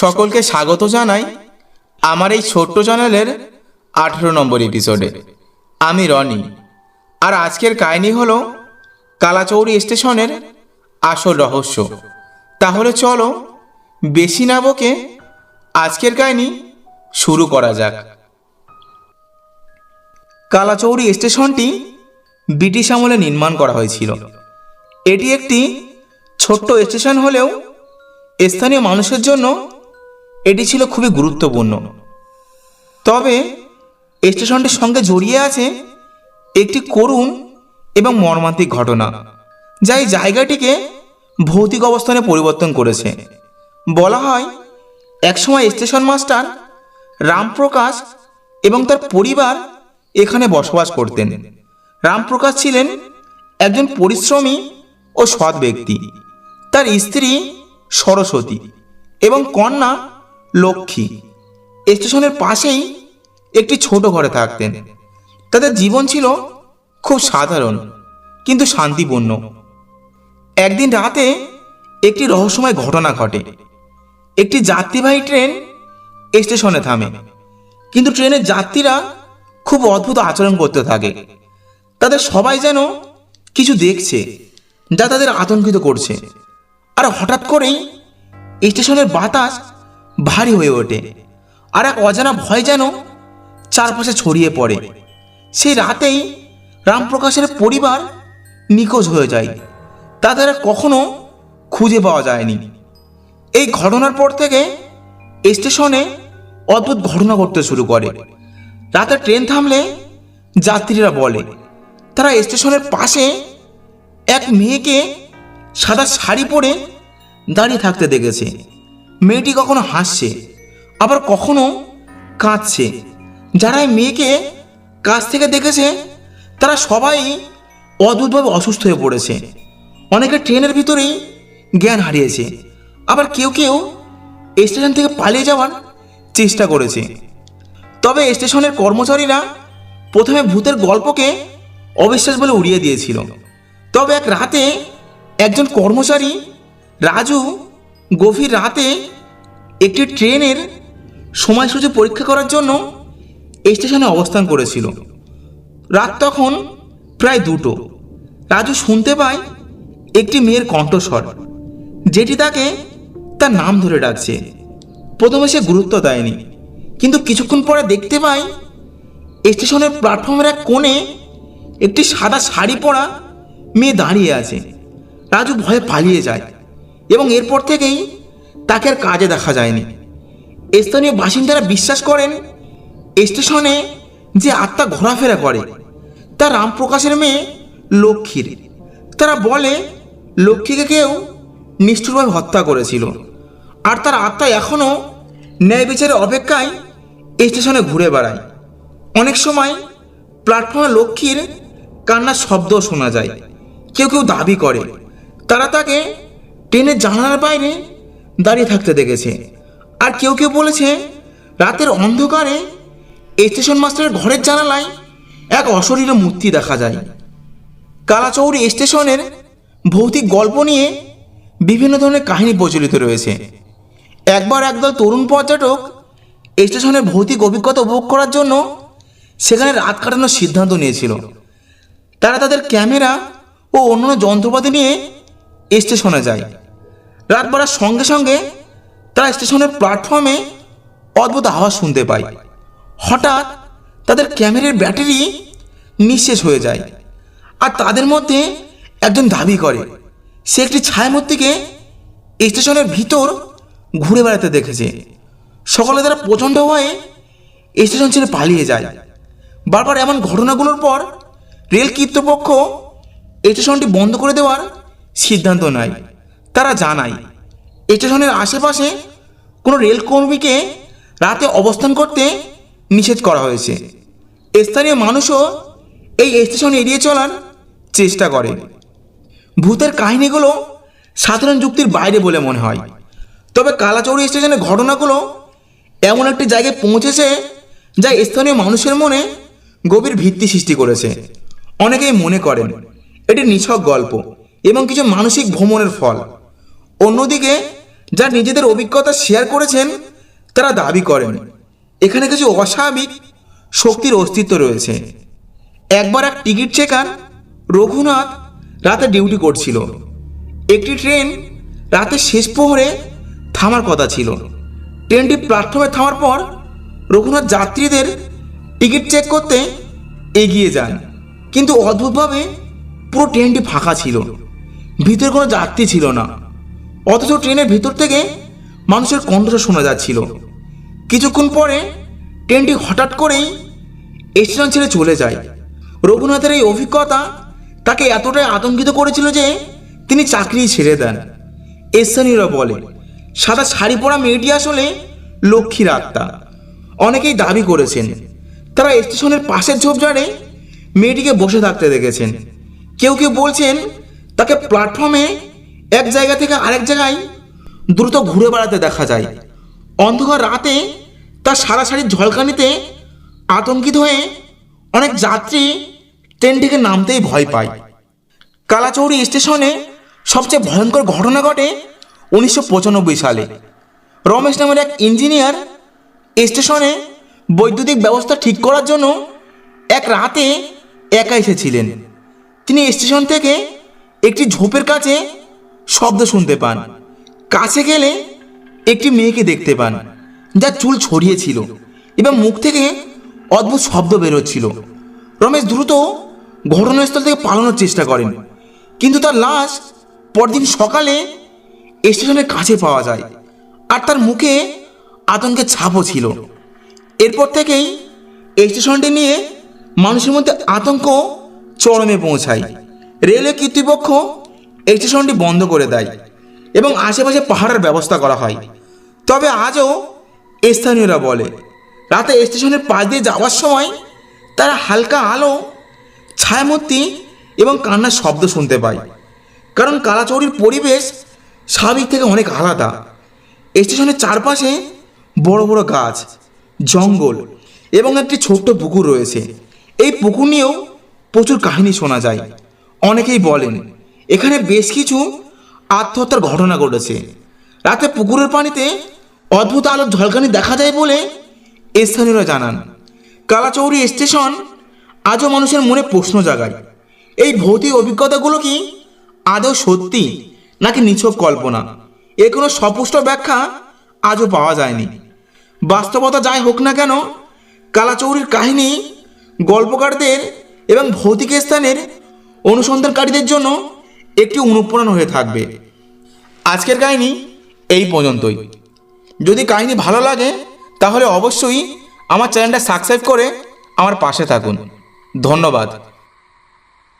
সকলকে স্বাগত জানাই আমার এই ছোট্ট চ্যানেলের আঠেরো নম্বর এপিসোডে আমি রনি। আর আজকের কাহিনী হলো কালাচৌরি স্টেশনের আসল রহস্য। তাহলে চলো বেশি না বকে আজকের কাহিনী শুরু করা যাক। কালাচৌরি স্টেশনটি ব্রিটিশ আমলে নির্মাণ করা হয়েছিল। এটি একটি ছোট্ট স্টেশন হলেও স্থানীয় মানুষের জন্য এটি ছিল খুবই গুরুত্বপূর্ণ। তবে স্টেশনটির সঙ্গে জড়িয়ে আছে একটি করুণ এবং মর্মান্তিক ঘটনা, যা এই জায়গাটিকে ভৌতিক অবস্থানে পরিবর্তন করেছে। বলা হয়, একসময় স্টেশন মাস্টার রামপ্রকাশ এবং তার পরিবার এখানে বসবাস করতেন। রামপ্রকাশ ছিলেন একজন পরিশ্রমী ও সৎ ব্যক্তি। তার স্ত্রী সরস্বতী এবং কন্যা লক্ষ্মী। স্টেশনের পাশেই একটি ছোট ঘরে থাকতেন। তাদের জীবন ছিল খুব সাধারণ, কিন্তু শান্তিপূর্ণ। একদিন রাতে একটি রহস্যময় ঘটনা ঘটে। একটি যাত্রীবাহী ট্রেন স্টেশনে থামে, কিন্তু ট্রেনের যাত্রীরা খুব অদ্ভুত আচরণ করতে থাকে। তাদের সবাই যেন কিছু দেখছে যা তাদের আতঙ্কিত করছে। আর হঠাৎ করেই স্টেশনের বাতাস ভারী হয়ে ওঠে। আর এক অজানা ভয় যেন চারপাশে ছড়িয়ে পড়ে। সেই রাতেই রামপ্রকাশের পরিবার নিখোঁজ হয়ে যায়। তাদের কখনো খুঁজে পাওয়া যায়নি। এই ঘটনার পর থেকে স্টেশনে অদ্ভুত ঘটনা ঘটতে শুরু করে। রাতে ট্রেন থামলে যাত্রীরা বলে, তারা স্টেশনের পাশে এক মেয়েকে সাদা শাড়ি পরে দাঁড়িয়ে থাকতে দেখেছে। মেয়েটি কখনো হাসছে, আবার কখনো কাঁদছে। যারা এই মেয়েকে কাছ থেকে দেখেছে, তারা সবাই অদ্ভুতভাবে অসুস্থ হয়ে পড়েছে। অনেকে ট্রেনের ভিতরেই জ্ঞান হারিয়েছে, আবার কেউ কেউ স্টেশন থেকে পালিয়ে যাওয়ার চেষ্টা করেছে। তবে স্টেশনের কর্মচারীরা প্রথমে ভূতের গল্পকে অবিশ্বাস বলে উড়িয়ে দিয়েছিল। তবে এক রাতে একজন কর্মচারী রাজু গভীর রাতে একটি ট্রেনের সময়সূচি পরীক্ষা করার জন্য স্টেশনে অবস্থান করেছিল। রাত তখন প্রায় দুটো। রাজু শুনতে পায় একটি মেয়ের কণ্ঠস্বর, যেটি তাকে তার নাম ধরে ডাকছে। প্রথমে সে গুরুত্ব দেয়নি, কিন্তু কিছুক্ষণ পরে দেখতে পাই স্টেশনের প্ল্যাটফর্মের এক কোণে একটি সাদা শাড়ি পরা মেয়ে দাঁড়িয়ে আছে। রাজু ভয়ে পালিয়ে যায়। এবং এরপর থেকেই তাকে আর কাজে দেখা যায়নি। স্থানীয় বাসিন্দারা বিশ্বাস করেন, স্টেশনে যে আত্মা ঘোরাফেরা করে, তা রামপ্রকাশের মেয়ে লক্ষ্মীর। তারা বলে, লক্ষ্মীকে কেউ নিষ্ঠুরভাবে হত্যা করেছিল। আর তার আত্মা এখনও ন্যায় বিচারের অপেক্ষায় স্টেশনে ঘুরে বেড়ায়। অনেক সময় প্ল্যাটফর্মে লক্ষ্মীর কান্নার শব্দও শোনা যায়। কেউ কেউ দাবি করে, তারা তাকে ট্রেনের জানালার বাইরে দাঁড়িয়ে থাকতে দেখেছে। আর কেউ কেউ বলেছে, রাতের অন্ধকারে স্টেশন মাস্টারের ঘরের জানালায় এক অশরীর মূর্তি দেখা যায়। কালাচৌরি স্টেশনের ভৌতিক গল্প নিয়ে বিভিন্ন ধরনের কাহিনী প্রচলিত রয়েছে। একবার একদল তরুণ পর্যটক স্টেশনের ভৌতিক অভিজ্ঞতা উপভোগ করার জন্য সেখানে রাত কাটানোর সিদ্ধান্ত নিয়েছিল। তারা তাদের ক্যামেরা ও অন্যান্য যন্ত্রপাতি নিয়ে স্টেশনে যায়। রাত বাড়ার সঙ্গে সঙ্গে তারা স্টেশনের প্ল্যাটফর্মে অদ্ভুত আওয়াজ শুনতে পায়। হঠাৎ তাদের ক্যামেরার ব্যাটারি নিঃশেষ হয়ে যায় আর তাদের মধ্যে একজন দাবি করে, সে একটি ছায়ামূর্তিকে স্টেশনের ভিতর ঘুরে বেড়াতে দেখেছে। সকলে তারা প্রচণ্ড হয়ে স্টেশন ছেড়ে পালিয়ে যায়। বারবার এমন ঘটনাগুলোর পর রেল কর্তৃপক্ষ স্টেশনটি বন্ধ করে দেওয়ার সিদ্ধান্ত নেয়। তারা জানায় স্টেশনের আশেপাশে কোনো রেলকর্মীকে রাতে অবস্থান করতে নিষেধ করা হয়েছে। স্থানীয় মানুষও এই স্টেশন এড়িয়ে চলার চেষ্টা করে। ভূতের কাহিনীগুলো সাধারণ যুক্তির বাইরে বলে মনে হয়। তবে কালাচৌরি স্টেশনের ঘটনাগুলো এমন একটি জায়গায় পৌঁছেছে যা স্থানীয় মানুষের মনে গভীর ভিত্তি সৃষ্টি করেছে। অনেকেই মনে করেন, এটি নিছক গল্প এবং কিছু মানসিক ভ্রমণের ফল। অন্যদিকে যা নিজেদের অভিজ্ঞতা শেয়ার করেছেন, তারা দাবি করেন, এখানে কিছু অস্বাভাবিক শক্তির অস্তিত্ব রয়েছে। একবার এক টিকিট চেকার রঘুনাথ রাতে ডিউটি করছিল। একটি ট্রেন রাতের শেষ প্রহরে থামার কথা ছিল। ট্রেনটি প্ল্যাটফর্মে থামার পর রঘুনাথ যাত্রীদের টিকিট চেক করতে এগিয়ে যান। কিন্তু অদ্ভুতভাবে পুরো ট্রেনটি ফাঁকা ছিল। ভিতরে কোনো যাত্রী ছিল না। অথচ ট্রেনের ভিতর থেকে মানুষের কণ্ঠস্বর শোনা যাচ্ছিল। কিছুক্ষণ পরে ট্রেনটি হঠাৎ করেই স্টেশন ছেড়ে চলে যায়। রঘুনাথের এই অভিজ্ঞতা তাকে এতটাই আতঙ্কিত করেছিল যে তিনি চাকরি ছেড়ে দেন। স্থানীয়রা বলে, সাদা শাড়ি পরা মেয়েটি আসলে লক্ষ্মীর আত্মা। অনেকেই দাবি করেছেন, তারা স্টেশনের পাশের ঝোপঝাড়ে মেয়েটিকে বসে থাকতে দেখেছেন। কেউ কেউ বলছেন, তাকে প্ল্যাটফর্মে এক জায়গা থেকে আরেক জায়গায় দ্রুত ঘুরে বেড়াতে দেখা যায়। অন্ধকার রাতে তার সারা শাড়ির ঝলকানিতে আতঙ্কিত হয়ে অনেক যাত্রী ট্রেন থেকে নামতেই ভয় পায়। কালাচৌরি স্টেশনে সবচেয়ে ভয়ঙ্কর ঘটনা ঘটে উনিশশো পঁচানব্বই সালে। রমেশ নামের এক ইঞ্জিনিয়ার স্টেশনে বৈদ্যুতিক ব্যবস্থা ঠিক করার জন্য এক রাতে একা এসেছিলেন। তিনি স্টেশন থেকে একটি ঝোপের কাছে শব্দ শুনতে পান। কাছে গেলে একটি মেয়েকে দেখতে পান, যার চুল ছড়িয়েছিল এবং মুখ থেকে অদ্ভুত শব্দ বেরোচ্ছিল। রমেশ দ্রুত ঘটনাস্থল থেকে পালানোর চেষ্টা করেন, কিন্তু তার লাশ পরদিন সকালে স্টেশনের কাছে পাওয়া যায় আর তার মুখে আতঙ্কের ছাপও ছিল। এরপর থেকেই স্টেশনটি নিয়ে মানুষের মধ্যে আতঙ্ক চরমে পৌঁছায়। রেলওয়ে কর্তৃপক্ষ স্টেশনটি বন্ধ করে দেয় এবং আশেপাশে পাহাড়ের ব্যবস্থা করা হয়। তবে আজও স্থানীয়রা বলে, রাতে স্টেশনের পাশ দিয়ে যাওয়ার সময় তারা হালকা আলো, ছায়ামূর্তি এবং কান্নার শব্দ শুনতে পায়। কারণ কালাচৌরির পরিবেশ স্বাভাবিক থেকে অনেক আলাদা। স্টেশনের চারপাশে বড় বড় গাছ, জঙ্গল এবং একটি ছোট্ট পুকুর রয়েছে। এই পুকুর নিয়েও প্রচুর কাহিনী শোনা যায়। অনেকেই বলেন এখানে বেশ কিছু আত্মহত্যার ঘটনা ঘটেছে। রাতে পুকুরের পানিতে অদ্ভুত আলোর ঝলকানি দেখা যায় বলে স্থানীয়রা জানান। কালাচৌরি স্টেশন আজও মানুষের মনে প্রশ্ন জাগায়। এই ভৌতিক অভিজ্ঞতাগুলো কি আদৌ সত্যি নাকি নিছক কল্পনা? এর কোনো সপুষ্ট ব্যাখ্যা আজও পাওয়া যায়নি। বাস্তবতা যাই হোক না কেন, কালাচৌরির কাহিনী গল্পকারদের এবং ভৌতিক স্থানের অনুসন্ধানকারীদের জন্য একটি অনুপ্রেরণা হয়ে থাকবে। আজকের কাহিনী এই পর্যন্তই। যদি কাহিনী ভালো লাগে, তাহলে অবশ্যই আমার চ্যানেলটা সাবস্ক্রাইব করে আমার পাশে থাকুন। ধন্যবাদ।